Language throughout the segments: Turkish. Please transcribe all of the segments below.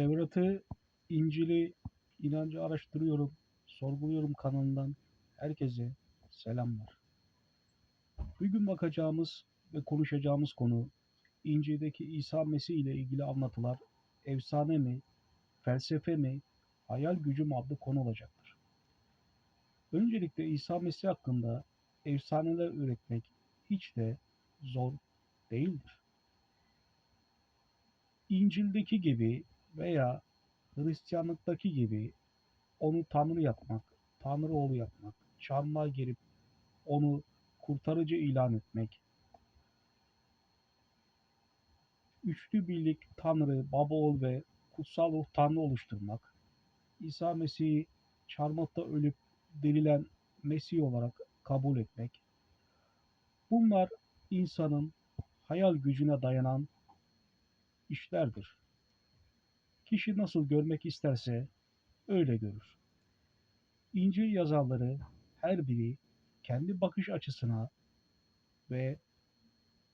Tevrat'ı, İncil'i, inancı araştırıyorum, sorguluyorum kanalından herkese selamlar. Bugün bakacağımız ve konuşacağımız konu İncil'deki İsa Mesih ile ilgili anlatılar efsane mi, felsefe mi, hayal gücü mü adlı konu olacaktır. Öncelikle İsa Mesih hakkında efsaneler üretmek hiç de zor değildir. İncil'deki gibi veya Hristiyanlıktaki gibi onu Tanrı yapmak, Tanrı oğlu yapmak, çarmıha girip onu kurtarıcı ilan etmek, üçlü birlik Tanrı, Baba, Oğul ve Kutsal Ruh Tanrı oluşturmak, İsa Mesih'i çarmıhta ölüp dirilen Mesih olarak kabul etmek, bunlar insanın hayal gücüne dayanan işlerdir. Kişi nasıl görmek isterse öyle görür. İncil yazarları her biri kendi bakış açısına ve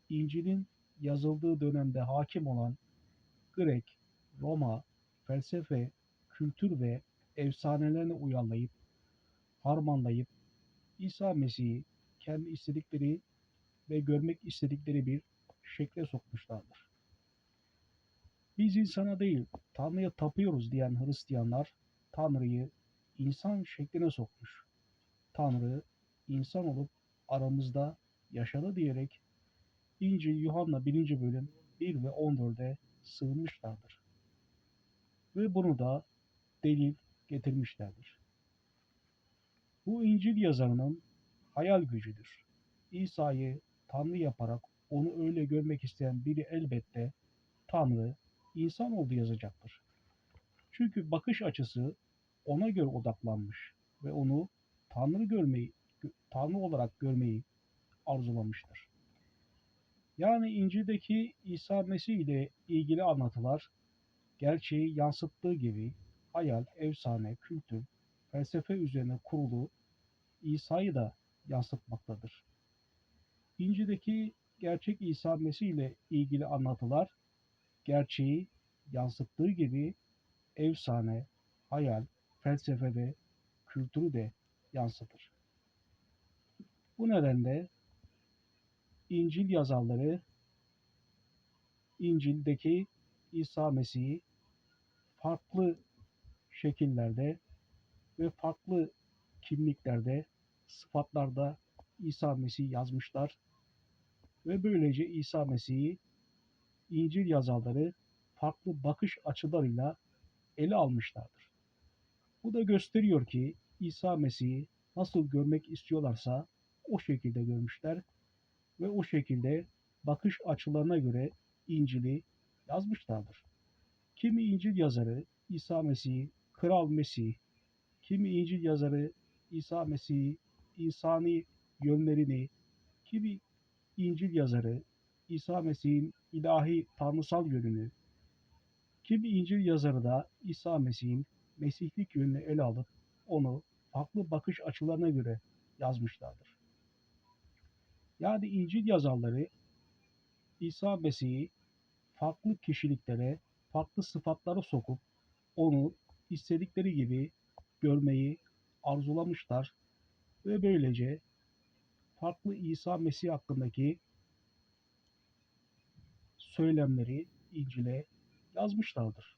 İncil'in yazıldığı dönemde hakim olan Grek, Roma, felsefe, kültür ve efsanelerine uyarlayıp, harmanlayıp İsa Mesih'i kendi istedikleri ve görmek istedikleri bir şekle sokmuşlardır. Biz insana değil, Tanrı'ya tapıyoruz diyen Hristiyanlar, Tanrı'yı insan şekline sokmuş. Tanrı insan olup aramızda yaşadı diyerek İncil Yuhanna 1. bölüm 1 ve 14'e sığınmışlardır. Ve bunu da delil getirmişlerdir. Bu İncil yazarının hayal gücüdür. İsa'yı Tanrı yaparak onu öyle görmek isteyen biri elbette Tanrı insan oldu yazacaktır. Çünkü bakış açısı ona göre odaklanmış ve onu Tanrı görmeyi, Tanrı olarak görmeyi arzulamıştır. Yani İncil'deki İsa Mesih ile ilgili anlatılar gerçeği yansıttığı gibi hayal, efsane, kültür, felsefe üzerine kurulu İsa'yı da yansıtmaktadır. İncil'deki gerçek İsa Mesih ile ilgili anlatılar gerçeği yansıttığı gibi efsane, hayal, felsefe ve kültürü de yansıtır. Bu nedenle İncil yazarları İncil'deki İsa Mesih'i farklı şekillerde ve farklı kimliklerde, sıfatlarda İsa Mesih yazmışlar ve böylece İsa Mesih'i İncil yazarları farklı bakış açılarıyla ele almışlardır. Bu da gösteriyor ki İsa Mesih'i nasıl görmek istiyorlarsa o şekilde görmüşler ve o şekilde bakış açılarına göre İncil'i yazmışlardır. Kimi İncil yazarı İsa Mesih'i Kral Mesih, kimi İncil yazarı İsa Mesih'i insani yönlerini, kimi İncil yazarı İsa Mesih'in ilahi tanrısal yönünü, kimi İncil yazarı da İsa Mesih'in mesihlik yönünü ele alıp onu farklı bakış açılarına göre yazmışlardır. Yani İncil yazarları İsa Mesih'i farklı kişiliklere, farklı sıfatlara sokup onu istedikleri gibi görmeyi arzulamışlar ve böylece farklı İsa Mesih hakkındaki söylemleri İncil'e yazmışlardır.